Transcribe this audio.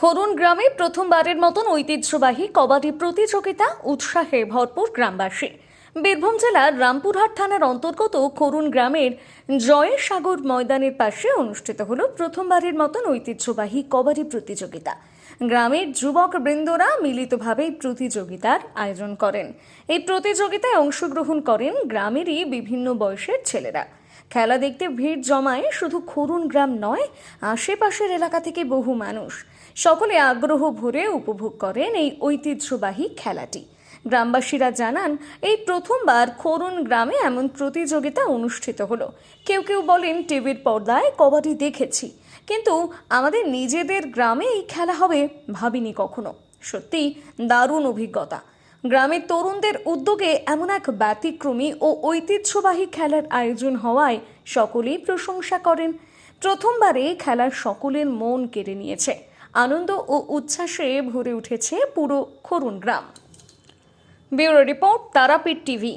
খরুন গ্রামে প্রথমবারের মতন ঐতিহ্যবাহী কবাডি প্রতিযোগিতা উৎসাহে ভরপুর গ্রামবাসী। বীরভূম জেলার রামপুরহাট থানার অন্তর্গত খরুন গ্রামের জয়ের সাগর ময়দানের পাশে অনুষ্ঠিত হলো প্রথমবারের মতন ঐতিহ্যবাহী কবাডি প্রতিযোগিতা। গ্রামের যুবক বৃন্দরা মিলিতভাবে প্রতিযোগিতার আয়োজন করেন। এই প্রতিযোগিতায় অংশগ্রহণ করেন গ্রামেরই বিভিন্ন বয়সের ছেলেরা। খেলা দেখতে ভিড় জমায় শুধু খরুন গ্রাম নয়, আশেপাশের এলাকা থেকে বহু মানুষ। সকলে আগ্রহ ভরে উপভোগ করেন এই ঐতিহ্যবাহী খেলাটি। গ্রামবাসীরা জানান, এই প্রথমবার খরুন গ্রামে এমন প্রতিযোগিতা অনুষ্ঠিত হলো। কেউ কেউ বলেন, টিভির পর্দায় কবাডি দেখেছি, কিন্তু আমাদের নিজেদের গ্রামে এই খেলা হবে ভাবিনি কখনো। সত্যি দারুণ অভিজ্ঞতা। গ্রামের তরুণদের উদ্যোগে এমন এক ব্যতিক্রমী ও ঐতিহ্যবাহী খেলার আয়োজন হওয়ায় সকলেই প্রশংসা করেন। প্রথমবারে খেলার সকলের মন কেড়ে নিয়েছে। আনন্দ ও উচ্ছ্বাসে ভরে উঠেছে পুরো খরুন গ্রাম। Bureau report Tarapith TV.